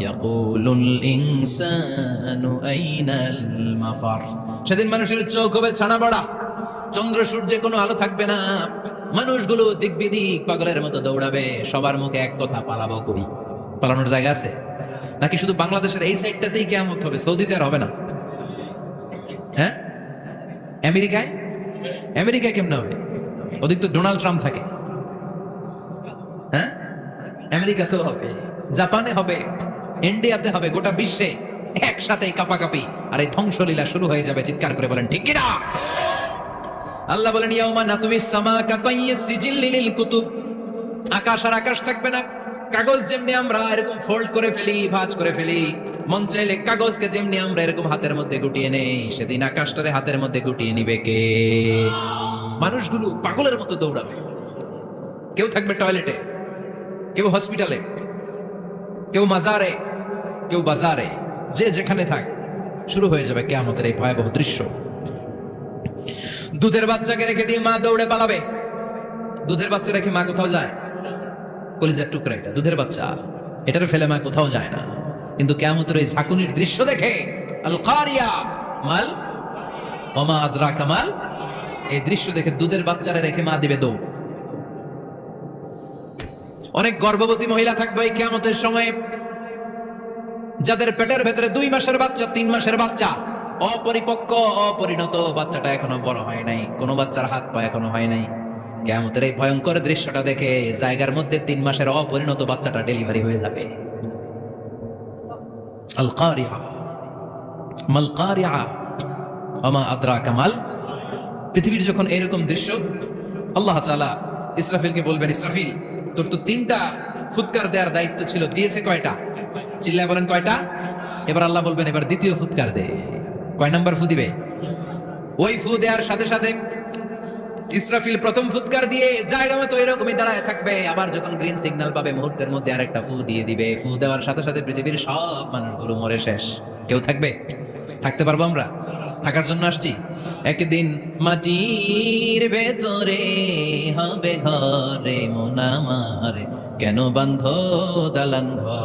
يقول الإنسان أين المفر সেদিন মানুষের চোখ হবে ছানা বড়া চন্দ্র সূর্যে কোনো আলো থাকবে না মানুষগুলো দিক বিদিক পাগলের মতো দৌড়াবে সবার মুখে এক কথা পালাবো কই পালানোর জায়গা আছে নাকি শুধু বাংলাদেশের এই সাইডটাতেই কেমন হবে সৌদিতে আর হবে না হ্যাঁ আমেরিকায় আমেরিকায় কেমন হবে ওদিক তো ডোনাল্ড ট্রাম্প থাকে হ্যাঁ আমেরিকাতেও হবে জাপানে হবে ইন্ডিয়াতে হবে, গোটা বিশ্বে একসাথে কাপাকাপি। আর এই ধ্বংসলীলা শুরু হয়ে যাবে, চিৎকার করে বলেন, ঠিক কিনা আল্লাহ বলেন, ইয়াউমা নাতুমিস সামাকা তাইয়িস সিজিল্লি লিল কুতুব। আকাশ আর আকাশ থাকবে না। কাগজ যেমনি আমরা এরকম ফোল্ড করে ফেলি, ভাঁজ করে ফেলি, মন চাইলে কাগজকে যেমনি আমরা এরকম হাতের মধ্যে গুটিয়ে নেই, সেদিন আকাশটারে হাতের মধ্যে গুটিয়ে নিবে কে? মানুষগুলো পাগলের মতো দৌড়াবে। কেউ থাকবে টয়লেটে, কেউ হসপিটালে, কেউ মাজারে কেউ বাজারে, যে যেখানে থাক, শুরু হয়ে যাবে কেয়ামতের এই ভয়াবহ দৃশ্য। দুধের বাচ্চাকে রেখে দিয়ে মা দৌড়ে পালাবে। দুধের বাচ্চা রেখে মা কোথাও যায়? কলিজার টুকরা এটা, দুধের বাচ্চা। এটারে ফেলে মা কোথাও যায় না। কিন্তু কেয়ামতের এই ঝাঁকুনির দৃশ্য দেখে মাল আদরা কামাল এই দৃশ্য দেখে দুধের বাচ্চারা রেখে মা দিবে দৌড়। অনেক গর্ভবতী মহিলা থাকবে এই কেয়ামতের সময়। যাদের পেটের ভেতরে দুই মাসের বাচ্চা, তিন মাসের বাচ্চা। অপরিপক্ক, অপরিণত বাচ্চাটা এখনও বড় হয় নাই। কোনো বাচ্চার হাত পা এখনও হয় নাই। কেমতের এই ভয়ঙ্কর দৃশ্যটা দেখে জায়গার মধ্যে তিন মাসের অপরিণত বাচ্চাটা ডেলিভারি হয়ে যাবে। পৃথিবীর যখন এরকম দৃশ্য, আল্লাহ ইসরাফিলকে বলবেন, ইসরাফিল, তোর তো তিনটা ফুৎকার দেওয়ার দায়িত্ব ছিল, দিয়েছে কয়টা? চিল্লায় বলেন কয়টা? এবার আল্লাহ বলবেন, এবার দ্বিতীয় ফুৎকার দে। কয় নাম্বার ফু দিবে? ওই ফু দেওয়ার সাথে সাথে ইসরাফিল প্রথম ফুৎকার দিয়ে জায়গা মতো এরকমই দাঁড়ায় থাকবে। আবার যখন গ্রিন সিগন্যাল পাবে, মুহূর্তের মধ্যে আরেকটা ফু দিয়ে দিবে। ফু দেওয়ার সাথে সাথে পৃথিবীর সব মানুষগুলো মরে শেষ। কেউ থাকবে? থাকতে পারব আমরা? থাকার জন্য আসছি। একদিন মাটির ভেতরে হবে ঘরে মোনামার। কেন বান্ধ দালান ঘর?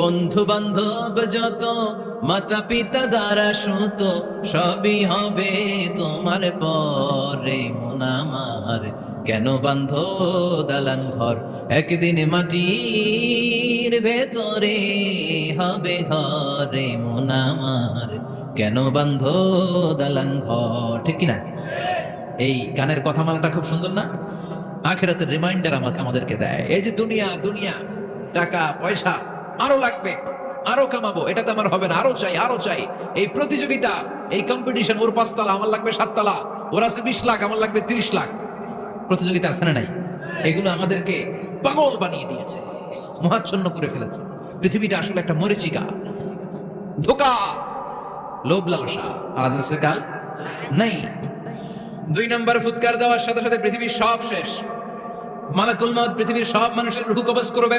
বন্ধু বান্ধব যত মাতা পিতা দ্বারা সুত, সবই হবে তোমার পরে মোনামার কেন বান্ধ দালান ঘর? একদিন মাটির ভেতরে হবে ঘরে মোনামার কেন বান্ধ দালান ঘর? ঠিক কিনা এই গানের কথামালাটা খুব সুন্দর না? আখেরাতের রিমাইন্ডার আমাকে আমাদেরকে দেয়। এই যে দুনিয়া দুনিয়া, টাকা, পয়সা আরও লাগবে, আরও কামাবো, এটা তো আমার হবে না, আরও চাই আরও চাই। এই প্রতিযোগিতা, এই কম্পিটিশন ওর পাঁচতলা, আমার লাগবে সাততলা, ওর আছে বিশ লাখ, আমার লাগবে তিরিশ লাখ। প্রতিযোগিতা আছে না নাই? এগুলো আমাদেরকে পাগল বানিয়ে দিয়েছে, মহাচ্ছন্ন করে ফেলেছে। পৃথিবীটা আসলে একটা মরিচিকা, ধোকা, লোভ লালসা। আজ আছে কাল? নাই। দুই নম্বর ফুৎকার দেওয়ার সাথে সাথে পৃথিবীর সব শেষ। মালাকুল মাউত পৃথিবীর সব মানুষের রুহ কবজ করবে।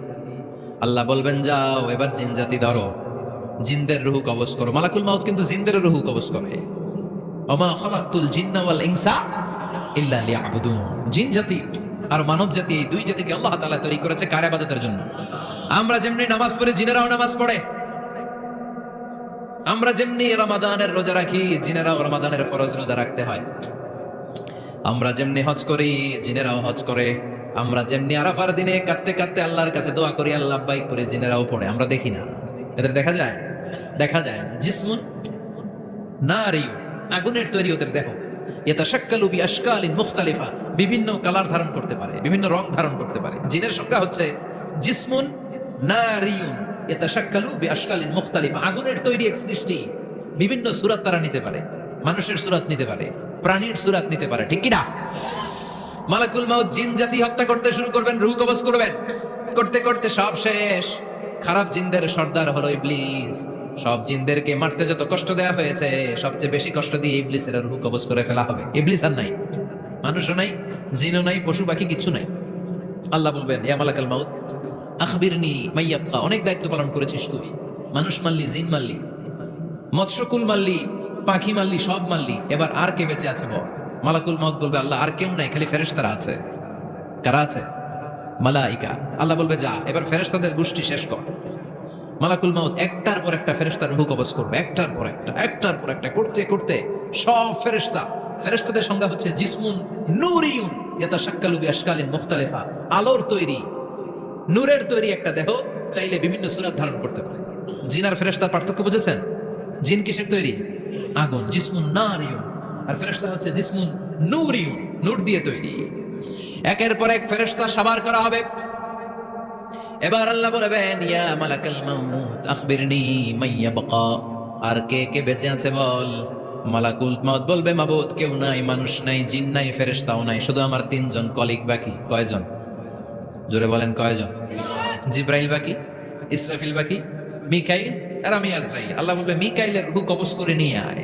আল্লাহ বলবেন, যাও, এবার জিন জাতি ধরো। জিনদের রুহু কবজ করো। মালাকুল মাউত কিন্তু জিনদের রুহু কবজ করে। অমা খালাকতুল জিন্না ওয়াল ইনসা ইল্লা লিয়াবুদুন। জিন জাতি আর মানব জাতি এই দুই জাতিকে আল্লাহ তাআলা তৈরি করেছে কার ইবাদতের জন্য? আমরা যেমনি নামাজ পড়ে, জিনেরাও নামাজ পড়ে। আমরা যেমনি রমাদানের রোজা রাখি, জিনেরাও রমাদানের ফরজ রোজা রাখতে হয়। আমরা যেমনি হজ করি, জিনেরাও হজ করে। আমরা যেমনি আরাফার দিনে কাঁদতে কাঁদতে আল্লাহর কাছে দোয়া করি, আল্লাহ বাইক করে জিনেরাও পড়ে, আমরা দেখি না। এদের দেখা যায়? দেখা যায় জিসমুন না রিউ আগুনের তৈরি ওদের দেহ। এটা শাক্কালু বি আশকালিন মুখতালিফা। বিভিন্ন কালার ধারণ করতে পারে, বিভিন্ন রং ধারণ করতে পারে। জিনের সংখ্যা হচ্ছে জিসমুন না রিউন এটা শাক্কালু বি আশকালিন মুখতালিফা। আগুনের তৈরি এক সৃষ্টি। বিভিন্ন সুরাত তারা নিতে পারে। মানুষের সুরাত নিতে পারে। প্রাণীর সুরাত নিতে পারে। ঠিক কিনা মালাকুল মাউত জিন জাতি হত্যা করতে শুরু করবেন, রুহ কবজ করবেন। করতে করতে সব শেষ। খারাপ জিনদের সর্দার হলো ইবলিস। সব জিনদেরকে মারতে যত কষ্ট দেয়া হয়েছে, সবচেয়ে বেশি কষ্ট দিয়ে ইবলিসের রুহ কবজ করে ফেলা হবে। ইবলিস আর নাই। মানুষও নাই, জিনও নাই, পশু পাখি কিছু নাই। আল্লাহ বলবেন, ইয়া মালাকাল মাউত, আখবিরনি মাইয়াবকা অনেক দায়িত্ব পালন করেছিস তুই। মানুষ মারলি, জিন মারলি, মৎস্যকুল মারলি, পাখি মারলি, সব মারলি। এবার আর কে বেঁচে আছে বল? মালাকুল মত বলবে, আল্লাহ, আর কেউ নাই, খালি ফেরেশতারা আছে। কারা আছে? মালাইকা। আল্লাহ বলবে, যা, এবার ফেরেশতাদের গোষ্ঠী শেষ কর। মালাকুল মাউত একটার পর একটা ফেরেশতার রুহ কবজ করবে, একটার পর একটা, একটার পর একটা, করতে করতে সব ফেরেশতা, ফেরেশতাদের সংজ্ঞা হচ্ছে জিসমুন নূরিয়ুন ইয়াতা শাক্কালু বিআশকালিন মুখতালিফা, আলোর তৈরি, নূরের তৈরি একটা দেহ চাইলে বিভিন্ন সুরাত ধারণ করতে পারে। জিন আর ফেরেশতার পার্থক্য বুঝেছেন? জিন কিসের তৈরি? আগুন, জিসমুন নারিয়ুন। আর ফেরেশতা হচ্ছে জিসমুন নূরিয়ুন নূর দিয়ে তৈরি। একের পর এক ফেরেশতা সাবার করা হবে। এবার আল্লাহ বলবেন, ইয়া মালাকাল মাউত, আখবিরনি মাইয়া বাকা আর কে কে বেঁচে আছে বল? মালাকুল মাউত বলবে, মাবুদ, কেউ নাই, মানুষ নাই, জিন নাই, ফেরেশতাও নাই, শুধু আমার তিনজন কলিগ বাকি। কয়জন? জোরে বলেন, কয়জন? জিব্রাইল বাকি, ইসরাফিল বাকি, মিকাইল আর আমি আজরাইল। আল্লাহ বলবে, মিকাইলের রূহ কবজ করে নিয়ে আয়।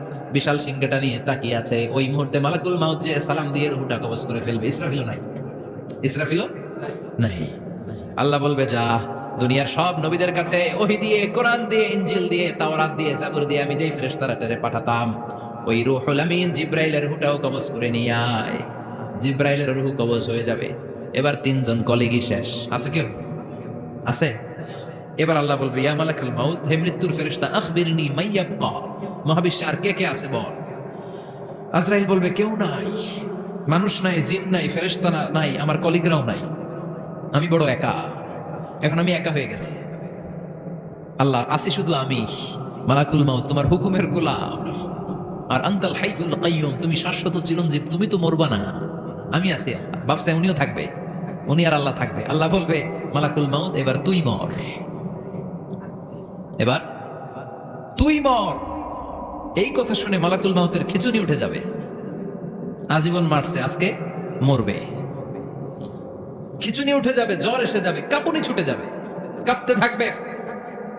বিশাল সিংহটা নিয়ে তাকিয়ে আছে। ওই মুহূর্তে মালাকুল মাউদ যে সালাম দিয়ে রুহুটা কবজ করে ফেলবে, ইসরাফিলও নাই। ইসরাফিলও নাই। আল্লাহ বলবে, যা, দুনিয়ার সব নবীদের কাছে ওহি দিয়ে, কোরআন দিয়ে ইঞ্জিল দিয়ে, তাওরাত দিয়ে, জাবুর দিয়ে আমি যেই ফেরেশতারা টেরে পাঠাতাম, ওই রুহুল আমিন জিব্রাইলের রুহটাও কবজ করে নিয়ে আয়। জিব্রাইলের রুহ কবজ হয়ে যাবে। এবার তিনজন কলিগই শেষ। আছে কেউ? আছে? এবার আল্লাহ বলবে, ইয়া মালাকুল মাউত, হে মৃত্যুর ফেরেশতা, আখবিরনি মাইয়াবকা মহাবিশ্বে আর কে কে আছে বল? আজরাইল বলবে, কেউ নাই। মানুষ নাই, জিন নাই, ফেরেশতা না- নাই, আমার কলিগরাও নাই। আমি বড় একা। এখন আমি একা হয়ে গেছি। আল্লাহ আসি শুধু আমি। মালাকুল মাউত, তোমার হুকুমের গোলাম। আর আন্তাল হাইকুল কাইয়ুম, তুমি শাশ্বত চিরঞ্জীব, তুমি তো মরবা না। আমি আছি ভাবছে উনিও থাকবে। উনি আর আল্লাহ থাকবে। আল্লাহ বলবে, মালাকুল মাউত, এবার তুই মর। এবার তুই মর। এই কথা শুনে মালাকুল মাহতের খিচুনি উঠে যাবে। আজীবন মারছে, আজকে মরবে। খিচুনি উঠে যাবে, জ্বর এসে যাবে, কাঁপুনি ছুটে যাবে। কাঁপতে থাকবে।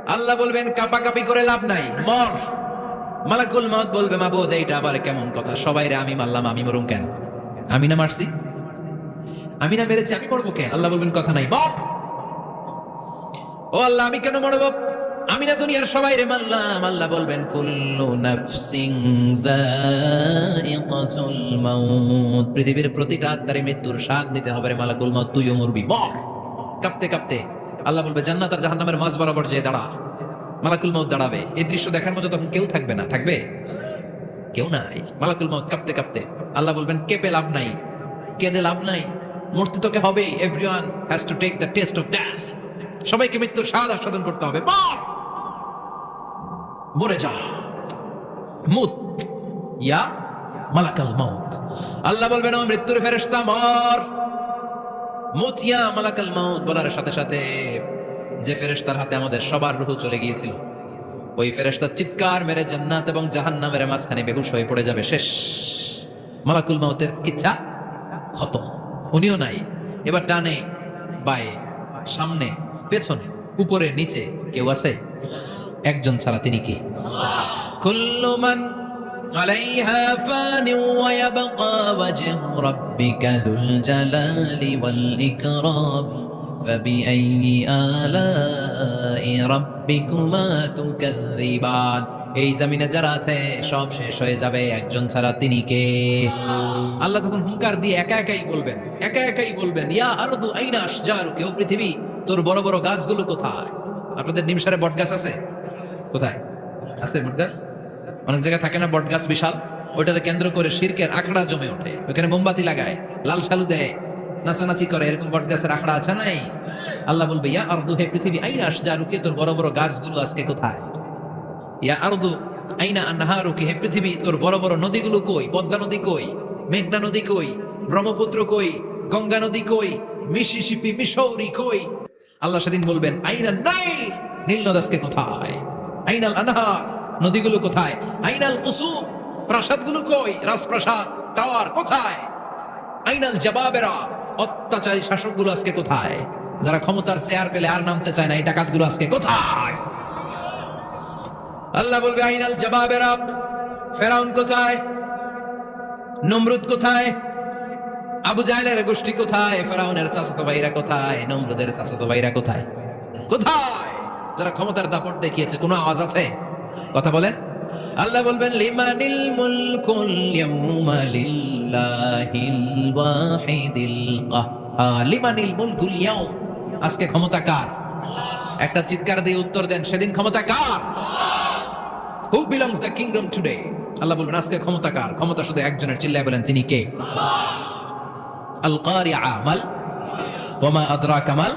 আল্লাহ বলবেন, কাপাকাপি করে লাভ নাই, মর। মালাকুল মাউত বলবে মাবুদ এইটা আবার কেমন কথা? সবাই রে, আমি মারলাম, আমি মরুম কেন? আমি না মারছি? আমি না মেরেছি, আমি মরবো কে? আল্লাহ বলবেন, কথা নাই, মর। ও আল্লাহ, আমি কেন মরবো? আমি না দুনিয়ার সবাই রে মারলাম আল্লাহ বলবেন, কুল্লু নাফসিং যায়িকাতুল মাউত। পৃথিবীর প্রতিটা আত্মারে মৃত্যুর স্বাদ নিতে হবে রে মালাকুল মাউত। তুইও মরবি মর কাঁপতে কাঁপতে আল্লাহ বলবে, জান্নাত আর জাহান্নামের মাঝ বরাবর যে দাঁড়া। মালাকুল মাউত দাঁড়াবে। এই দৃশ্য দেখার মতো তখন কেউ থাকবে না। থাকবে? কেউ নাই। মালাকুল মাউত কাঁপতে কাঁপতে আল্লাহ বলবেন, কেঁপে লাভ নাই। কেঁদে লাভ নাই। মূর্তি তোকে হবে। Everyone has to take the test of death সবাইকে মৃত্যুর স্বাদ আস্বাদন করতে হবে। মর মরে যা। মুত। ইয়া মালাকাল মাউত। আল্লাহ বলবেন, ও মৃত্যুর ফেরেশতা, মর। মুত, ইয়া মালাকাল মাউত বলার সাথে সাথে যে ফেরেশতার হাতে আমাদের সবার রূহ চলে গিয়েছিল, ওই ফেরেশতা চিৎকার মেরে জান্নাত এবং জাহান্নামের মাঝখানে বেহুশ হয়ে পড়ে যাবে। শেষ। মালাকুল মাউতের কিচ্ছা খতম। উনিও নাই। এবার ডানে, বায়ে, সামনে, পেছনে, উপরে, নিচে কেউ আছে? একজন ছাড়া তিনি কে কুল্লু মান عليها فان ويبقى وجه ربك ذو الجلال والإكرام فبأي آلاء ربكما تكذبان এই জমিনে যারা আছে সব শেষ হয়ে যাবে একজন ছাড়া তিনি কে আল্লাহ তখন হুঙ্কার দিয়ে একা একাই বলবেন একা একাই বলবেন ইয়া আরদু আইনা আশজারু কেউ পৃথিবী তোর বড় বড় গাছগুলো কোথায় আপনাদের নিমসারে বট গাছ আছে কোথায়? আছে বট গাছ অনেক জায়গায় থাকে না বট গাছ বিশাল? ওইটাকে কেন্দ্র করে শিরকের আখড়া জমে ওঠে। ওখানে মোমবাতি লাগায়, লাল সালু দেয়, নাচানাচি করে। এরকম বট গাছের আখড়া আছে নাই? আল্লাহ বলবে, ইয়া আরদু, হে পৃথিবী, আইনা আশজারুকে? তোর বড় বড় গাছগুলো আজকে কোথায়? ইয়া আরদু, আইনা আন্নাহারুকি? হে পৃথিবী, তোর বড় বড় নদীগুলো কই? পদ্মা নদী কই? মেঘনা নদী কই? ব্রহ্মপুত্র কই? গঙ্গা নদী কই? মিসিসিপি মিসৌরি কই? আল্লাহ সেদিন বলবেন, আইনা নাই, নীল নদাসকে কোথায়? আইনাল আনহার, নদীগুলো কোথায়? আইনাল কুসুম, প্রাসাদগুলো কই? রাজপ্রাসাদ, টাওয়ার কোথায়? আইনাল জবাবেরা, অত্যাচারী শাসকগুলো আজকে কোথায়? যারা ক্ষমতার চেয়ার পেলে আর নামতে চায় না, এই ডাকাতগুলো আজকে কোথায়? আল্লাহ বলবে আইনাল জবাবেরা, ফেরাউন কোথায়? নমরুদ কোথায়? আবু জাহেলের গোষ্ঠী কোথায়? ফেরাউনের চাচাতো ভাইরা কোথায়? নমরুদের চাচাতো ভাইরা কোথায়? কোথায়? যারা ক্ষমতার দাপট দেখিয়েছে, কোনো আওয়াজ আছে? কথা বলেন। আল্লাহ বলবেন, লিমানিল মুলকুল লিমানিল আজকে ক্ষমতা কার? একটা চিৎকার দিয়ে উত্তর দেন, সেদিন ক্ষমতা কার? Who belongs the kingdom today Allah বলবেন, আজকে ক্ষমতা কার? ক্ষমতা শুধু একজনের। চিল্লায় বলেন, তিনি কে? আল কারিআ মাল ওমা আদরা কামাল